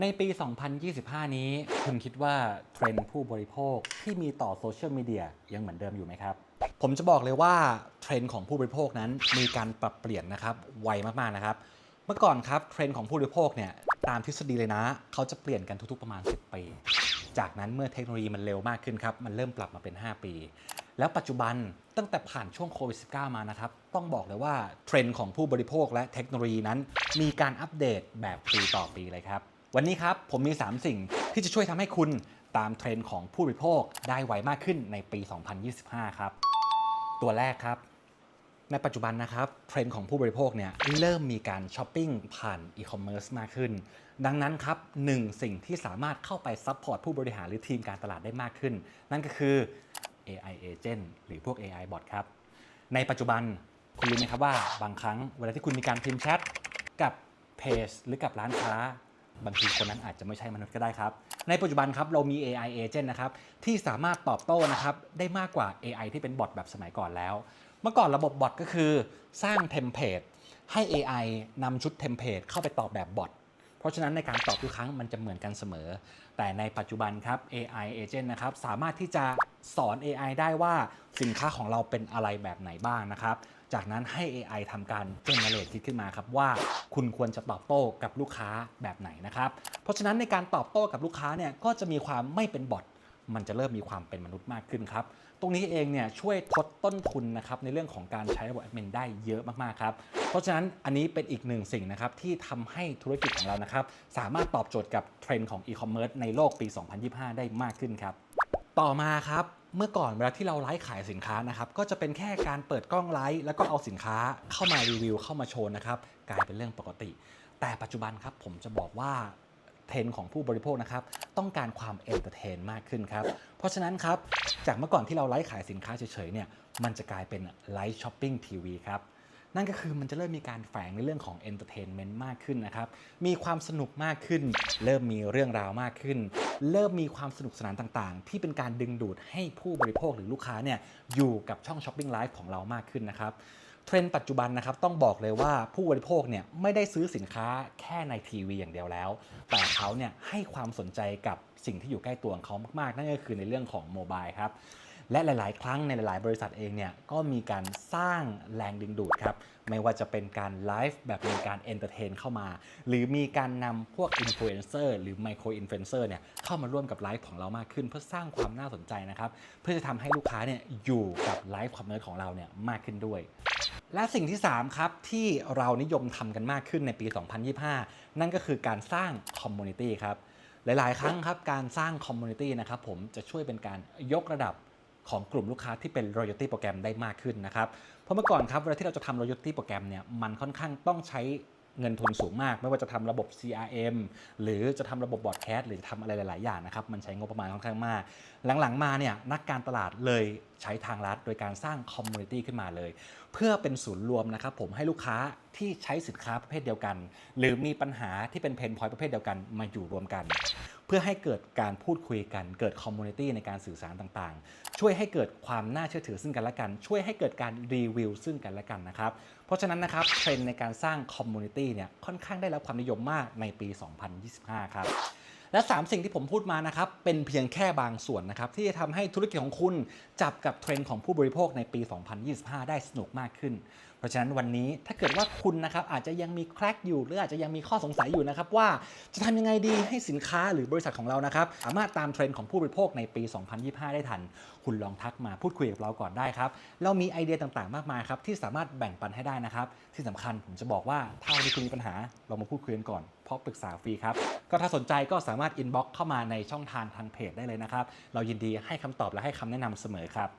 ในปี 2025 นี้ คุณคิดว่าเทรนด์ผู้บริโภคที่มีต่อโซเชียลมีเดียยังเหมือนเดิมอยู่ไหมครับ ผมจะบอกเลยว่าเทรนด์ของผู้บริโภคนั้นมีการปรับเปลี่ยนนะครับไวมากๆนะครับ เมื่อก่อนครับเทรนด์ของผู้บริโภคเนี่ยตามทฤษฎีเลยนะ เขาจะเปลี่ยนกันทุกๆประมาณ 10 ปี จากนั้นเมื่อเทคโนโลยีมันเร็วมากขึ้นครับมันเริ่มปรับมาเป็น 5 ปี แล้วปัจจุบันตั้งแต่ผ่านช่วงโควิด -19 มานะครับต้องบอกเลยว่าเทรนด์ของผู้บริโภคและเทคโนโลยีนั้น มีการอัปเดตแบบปีต่อปีเลยครับ วันนี้ครับผมมี 3 สิ่งที่จะช่วยทำให้คุณตามเทรนด์ของผู้บริโภคได้ไวมากขึ้นในปี 2025 ครับ ตัวแรกครับ ในปัจจุบันนะครับเทรนด์ของผู้บริโภคเนี่ยเริ่มมีการช้อปปิ้งผ่านอีคอมเมิร์ซมากขึ้น ดังนั้นครับหนึ่งสิ่งที่สามารถเข้าไปซัพพอร์ตผู้บริหารหรือทีมการตลาดได้มากขึ้น นั่นก็คือ AI agent หรือพวก AI bot ครับ ในปัจจุบันคุณรู้ไหมครับว่าบางครั้งเวลาที่คุณมีการพิมพ์แชทกับเพจหรือกับร้านค้า บางทีคนนั้นอาจจะไม่ใช่มนุษย์ก็ได้ครับ ในปัจจุบันครับเรามี AI agent นะครับที่สามารถตอบโต้นะครับได้มากกว่า AI ที่เป็นบอทแบบสมัยก่อนแล้ว เมื่อก่อนระบบบอทก็คือสร้างเทมเพลตให้ AI นำชุดเทมเพลตเข้าไปตอบแบบบอท เพราะฉะนั้นในการตอบทุกครั้งมันจะเหมือนกันเสมอ แต่ในปัจจุบันครับ AI agent นะครับสามารถที่จะสอน AI ได้ว่าสินค้าของเราเป็นอะไรแบบไหนบ้างนะครับ จากนั้นให้ AI ทำการ generate คิดขึ้นมาครับว่าคุณควรจะตอบโต้กับลูกค้าแบบไหนนะครับ เพราะฉะนั้นในการตอบโต้กับลูกค้าเนี่ยก็จะมีความไม่เป็นบอทมันจะเริ่มมีความเป็นมนุษย์มากขึ้นครับ ตรงนี้เองเนี่ยช่วยทดต้นทุนนะครับในเรื่องของการใช้ระบบแอดมินได้เยอะมาก ๆ ครับ เพราะฉะนั้นอันนี้เป็นอีกหนึ่งสิ่งนะครับที่ทำให้ธุรกิจของเรานะครับ สามารถตอบโจทย์กับเทรนด์ของอีคอมเมิร์ซในโลกปี 2025 ได้มากขึ้นครับ ต่อมาครับเมื่อก่อนเวลาที่เราไลฟ์ขายสินค้านะครับก็จะเป็นแค่การเปิดกล้องไลฟ์แล้วก็เอาสินค้าเข้ามารีวิวเข้ามาโชว์นะครับกลายเป็นเรื่องปกติ แต่ปัจจุบันครับผมจะบอกว่าเทรนของผู้บริโภคนะครับต้องการความเอนเตอร์เทนมากขึ้นครับเพราะฉะนั้นครับจากเมื่อก่อนที่เราไลฟ์ขายสินค้าเฉยๆเนี่ยมันจะกลายเป็นไลฟ์ช้อปปิ้งทีวีครับ นั่นก็คือมันจะเริ่มมีการแฝงในเรื่องของเอนเตอร์เทนเมนต์มากขึ้นนะครับ มีความสนุกมากขึ้น เริ่มมีเรื่องราวมากขึ้น เริ่มมีความสนุกสนานต่างๆ ที่เป็นการดึงดูดให้ผู้บริโภคหรือลูกค้าเนี่ยอยู่กับช่องช้อปปิ้งไลฟ์ของเรามากขึ้นนะครับเทรนด์ปัจจุบันนะครับต้องบอกเลยว่าผู้บริโภคเนี่ยไม่ได้ซื้อสินค้าแค่ในทีวีอย่างเดียวแล้ว แต่เขาเนี่ยให้ความสนใจกับสิ่งที่อยู่ใกล้ตัวของเขามากๆ นั่นก็คือในเรื่องของโมบายครับ และหลาย ๆ ครั้งในหลาย ๆ บริษัทเองเนี่ยก็มีการสร้างแรงดึงดูดครับไม่ว่าจะเป็นการไลฟ์แบบมีการเอนเตอร์เทนเข้ามา หรือมีการนำพวกอินฟลูเอนเซอร์หรือไมโครอินฟลูเอนเซอร์เนี่ยเข้ามาร่วมกับไลฟ์ของเรามากขึ้น เพื่อสร้างความน่าสนใจนะครับเพื่อจะทำให้ลูกค้าเนี่ยอยู่กับไลฟ์คอมเมอร์ของเราเนี่ยมากขึ้นด้วยและสิ่งที่ 3 ครับ ที่เรานิยมทำกันมากขึ้นในปี 2025 นั่นก็คือการสร้างคอมมูนิตี้ครับ หลาย ๆ ครั้งครับ การสร้างคอมมูนิตี้นะครับผมจะช่วยเป็นการยกระดับ ของกลุ่มลูกค้าที่เป็น royalty โปรแกรมได้มากขึ้นนะครับ เพราะเมื่อก่อนครับเวลาที่เราจะทำ royalty โปรแกรมเนี่ยมันค่อนข้างต้องใช้เงินทุนสูงมาก ไม่ว่าจะทำระบบ CRM หรือจะทำระบบ broadcast หรือจะทำอะไรหลาย ๆ อย่างนะครับ มันใช้งบประมาณค่อนข้างมาก หลัง ๆ มาเนี่ยนักการตลาดเลยใช้ทางลัดโดยการสร้างคอมมูนิตี้ขึ้นมาเลย เพื่อเป็นศูนย์รวมนะครับผมให้ลูกค้าที่ใช้สินค้าประเภทเดียวกัน หรือมีปัญหาที่เป็นเพนพอยต์ประเภทเดียวกันมาอยู่รวมกัน เพื่อให้เกิดการพูดคุยกัน เกิดคอมมูนิตี้ในการสื่อสารต่างๆ ช่วยให้เกิดความน่าเชื่อถือซึ่งกันและกัน ช่วยให้เกิดการรีวิวซึ่งกันและกันนะครับ เพราะฉะนั้นนะครับเทรนในการสร้างคอมมูนิตี้เนี่ยค่อนข้างได้รับความนิยมมากในปี 2025 ครับ และ 3 สิ่งที่ผมพูดมานะครับเป็นเพียงแค่บางส่วนนะครับที่จะทำให้ธุรกิจของคุณจับกับเทรนด์ของผู้บริโภคในปี 2025 ได้สนุกมากขึ้น เพราะฉะนั้นวันนี้ถ้าเกิดว่าคุณนะครับอาจจะยังมีแคลกอยู่หรืออาจจะยังมีข้อสงสัยอยู่นะครับว่าจะทำยังไงดีให้สินค้าหรือบริษัทของเรานะครับสามารถตามเทรนด์ของผู้บริโภคในปี 2025 ได้ทัน คุณลองทักมาพูดคุยกับเราก่อนได้ครับ เรามีไอเดียต่างๆ มากมายครับที่สามารถแบ่งปันให้ได้นะครับ ที่สำคัญผมจะบอกว่าถ้าวันนี้คุณมีปัญหาเรามาพูดคุยกันก่อนเพราะปรึกษาฟรีครับ ก็ถ้าสนใจก็สามารถอินบ็อกซ์เข้ามาในช่องทางทางเพจได้เลยนะครับ เรายินดีให้คำตอบและให้คำแนะนำเสมอครับ